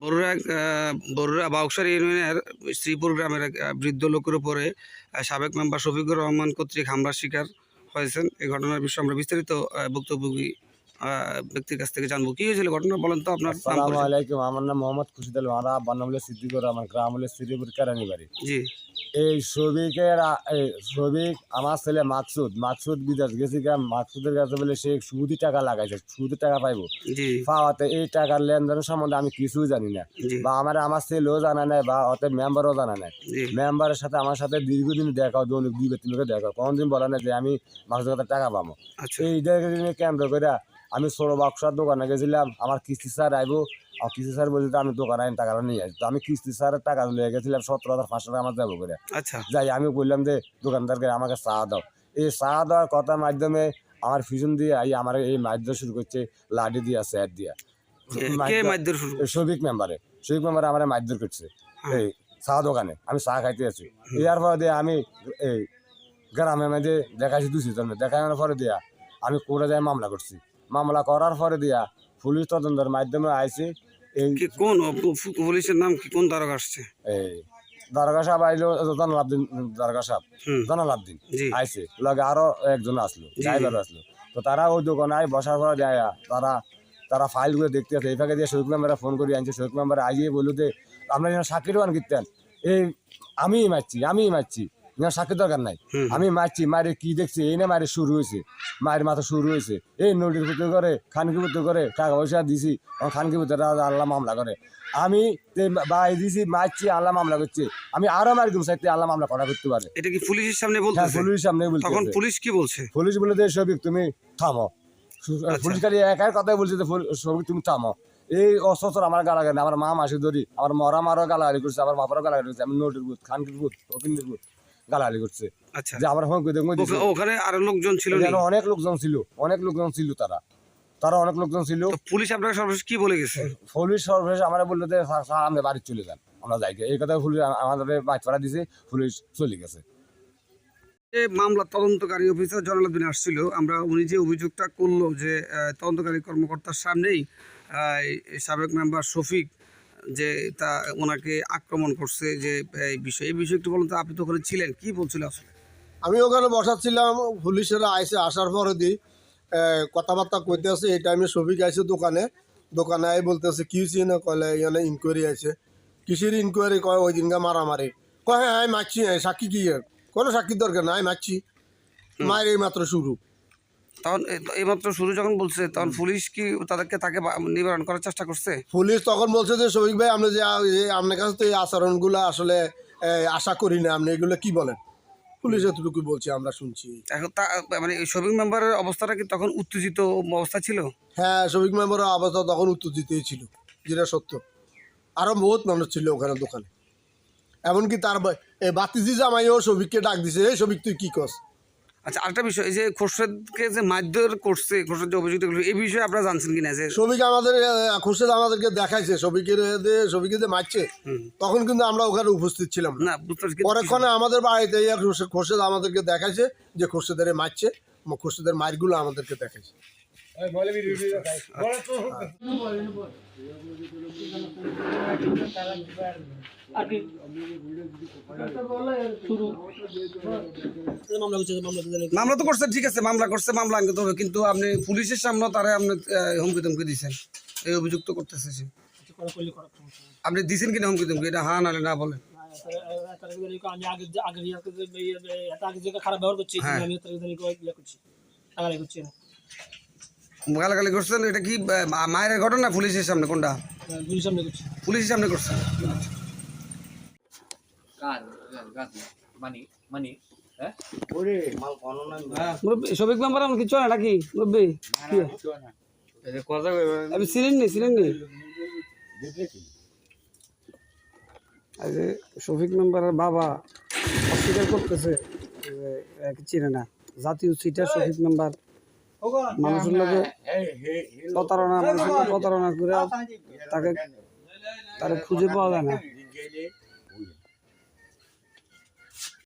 আহ, বরুড়া বাউকসার ইউনিয়নের শ্রীপুর গ্রামের এক বৃদ্ধ লোকের উপরে সাবেক মেম্বার শফিকুর রহমান কর্তৃক হামলার শিকার হয়েছেন। এই ঘটনার বিষয়ে আমরা বিস্তারিত বক্তব্য ভুক্তভোগী ব্যক্তির কাছ থেকে জানব। কি হয়েছিল ঘটনা বলেন তো আপনার আসসালামু আলাইকুম আমার নাম মোহাম্মদ খুশিদ আলম আর আব্বার নাম হলো সিদ্দিকুর রহমান গ্রাম হলো শ্রীপুর কেরানি বাড়ি জি। এই এই সবিক আমার ছেলে মাকসুদ মাকসুদ বিদেশ গেছি গ্রাম মাকসুদের কাছে বলে সে সুদি টাকা লাগাইছে সুদি টাকা পাইবো। পাওয়াতে এই টাকার লেনদেন সম্বন্ধে আমি কিছুই জানি না। বা আমার আমার ছেলেও জানা নাই বা অত মেম্বারও জানা নাই। মেম্বারের সাথে আমার সাথে দীর্ঘদিন দেখা দৈনিক দুই তিন লোকের দেখা কোনোদিন বলে না যে আমি মাকসুদের কাছে টাকা পাবো। আচ্ছা। এই দিনে কেন্দ্র করে আমি ষোলো বাক্সার দোকানে গেছিলাম আমার কিস্তি স্যার আইবো আর কিস্তি স্যার বলছে আমি দোকানে আইন টাকাটা নিয়ে আসি তো আমি কিস্তি স্যারের টাকা লিয়ে গেছিলাম সতেরো হাজার পাঁচশো টাকা আমার যাব করে। আচ্ছা। যাই আমি বললাম যে দোকানদারকে আমাকে চা দাও। এই চা দেওয়ার কথার মাধ্যমে আমার ফিউশন দিয়ে এই আমার এই মারধর শুরু করছে লাঠি দিয়া স্যার দিয়া। সবিক মেম্বারে। সবিক মেম্বারে আমার মারধর করছে। হ্যাঁ। এই চা দোকানে আমি চা খাইতে আছি। ইয়ার পরে দিয়ে আমি এই গ্রামে মধ্যে দেখাইছি দুশো জন দেখানোর পরে দিয়া আমি কোর্টে যাই মামলা করছি। মামলা করার পরে দিয়া পুলিশ তদন্তের মাধ্যমে আইছি। এই কি কোন পুলিশের নাম কি কোন তারকা আসছে? এই দারগা সাহেব আইলো জনালাবদিন দারগা সাহেব। জনালাবদিন জি। আইছে লগে আরও একজন আসলো ড্রাইভার আসলো। তো তারা ওই দোকানে আই বসার পরে যায় তারা তারা ফাইল করে দেখতে আছে এই ফাঁকে দিয়ে শহীদ মেম্বারে ফোন করে আনছে শহীদ মেম্বার আইয়ে যে আমরা যেন সাক্ষী দোকান কিনতেন এই আমিই মারছি আমিই মারছি। যেন সাক্ষী দরকার নাই। আমি মারছি মারে কি দেখছি? এই না মারে শুরু হয়েছে। মায়ের মাথা শুরু হয়েছে। এই নোটির ভিতর করে খানকি ভিতর করে টাকা পয়সা দিছি আমার খানকি ভিতরে আল্লাহ মামলা করে। আমি বাই দিছি মারছি আল্লাহ মামলা করছে। আমি আরও মারি দিব চাইতে আল্লাহ মামলা করা করতে পারে। এটা কি পুলিশের সামনে হ্যাঁ বলতেছে পুলিশ সামনে তখন বলছে পুলিশ কি বলছে? পুলিশ বলে যে সবিক তুমি থামো। আচ্ছা। পুলিশ খালি একাই কথাই বলছে যে সবিক তুমি থামো। এই অস্ত্র আমার গালাগালি আমার মা মাসি ধরি আমার মরা মারও গালাগালি করছে আমার বাপারও গালাগালি করছে আমি নোটের বুথ খানকির বুথ ওকিনের বুথ গালাগালি করছে। আচ্ছা। যে আমার ফোন ওখানে আরও লোকজন ছিল নি? অনেক লোকজন ছিল অনেক লোকজন ছিল তারা। তারা অনেক লোকজন ছিল। পুলিশ আপনাকে সর্বশেষ কি বলে গেছে? পুলিশ সর্বশেষ আমরা বলল যে স্যার স্যার, বাড়ি চলে যান আমরা যাই। এই কথা পুলিশ আমাদের বাড়ি পাড়া দিছে পুলিশ চলে গেছে। যে মামলা তদন্তকারী অফিসার জনালুদ্দিন আসছিল। আমরা উনি যে অভিযোগটা করল যে তদন্তকারী কর্মকর্তার সামনেই সাবেক মেম্বার শফিক যে তা ওনাকে আক্রমণ করছে যে এই বিষয় এই বিষয়ে একটু বলুন তো আপনি তো ওখানে ছিলেন কি বলছিল আসলে? আমি ওখানে বসাচ্ছিলাম পুলিশেরা আইসে আসার পরে দি কথাবার্তা কইতে আছে এই টাইমে সবিক আইসে দোকানে দোকানে আই বলতেছে কি হয়েছে না? কলে এখানে ইনকোয়ারি আছে কিসের ইনকোয়ারি কয় ওই দিনকে মারামারি। কয় হ্যাঁ আমি মারছি হ্যাঁ, সাক্ষী কি কোনো সাক্ষীর দরকার না নাই মারছি। মায়ের এই মাত্র শুরু। তখন এইমাত্র শুরু যখন বলছে তখন পুলিশ কি তাদেরকে তাকে নিবারণ করার চেষ্টা করছে? পুলিশ তখন বলছে যে সবিক ভাই আপনি যে আপনার কাছে তো এই আচরণগুলো আসলে আশা করি না। আপনি এগুলো কি বলেন? পুলিশ এতটুকু বলছে আমরা শুনছি। এখন তা মানে শফিক মেম্বারের অবস্থাটা কি তখন উত্তেজিত অবস্থা ছিল? হ্যাঁ শফিক মেম্বারের অবস্থা তখন উত্তর দিতেই ছিল যেটা সত্য। আরও বহুত মানুষ ছিল ওখানে দোকানে। এমনকি তার বাতিজি জামাইও শফিককে ডাক দিছে এই শফিক তুই কী কস আচ্ছা আরেকটা বিষয় এই যে খোরশেদকে যে মারধর করছে খোরশেদ যে অভিযুক্ত করল এই বিষয়ে আপনারা জানছেন কিনা যে সবিকে আমাদের খোরশেদ আমাদেরকে দেখাইছে সবিকে সবিকে যে মারছে। তখন কিন্তু আমরা ওখানে উপস্থিত ছিলাম না। পরেক্ষণে আমাদের বাড়িতে খুরশেদ আমাদেরকে দেখাইছে যে খুরশেদের মারছে খুরশেদের মারগুলো আমাদেরকে দেখাইছে। মামলা তো করছে, ঠিক আছে, মামলা করছে, মামলা আনতে হবে, কিন্তু আপনি পুলিশের সামনে তারা আপনি হুমকি ধমকি দিচ্ছেন এই অভিযুক্ত করতেছে সে। আপনি দিছেন কিনা হুমকি ধমকি? এটা নাহলে না বলে। আমি খারাপ ব্যবহার। আমি ইয়ে করছি। করছি না। গালাগালি করছেন এটা কি মায়ের ঘটনা পুলিশের সামনে কোনটা? গুলি সামনে করছি। পুলিশের সামনে করছেন মানি মানি হ্যাঁ? মুরব্বী শফিক মেম্বার আমার কিছু না নাকি? মুরব্বী কি? আপনি ছিলেন নি। ছিলেন নি আরে শফিক মেম্বারের বাবা অস্বীকার করতেছে চিনে না। জাতীয় সিটার শফিক মেম্বার মানুষের লোকে প্রতারণা মানুষের প্রতারণা করে তাকে তারা খুঁজে পাওয়া যায় না।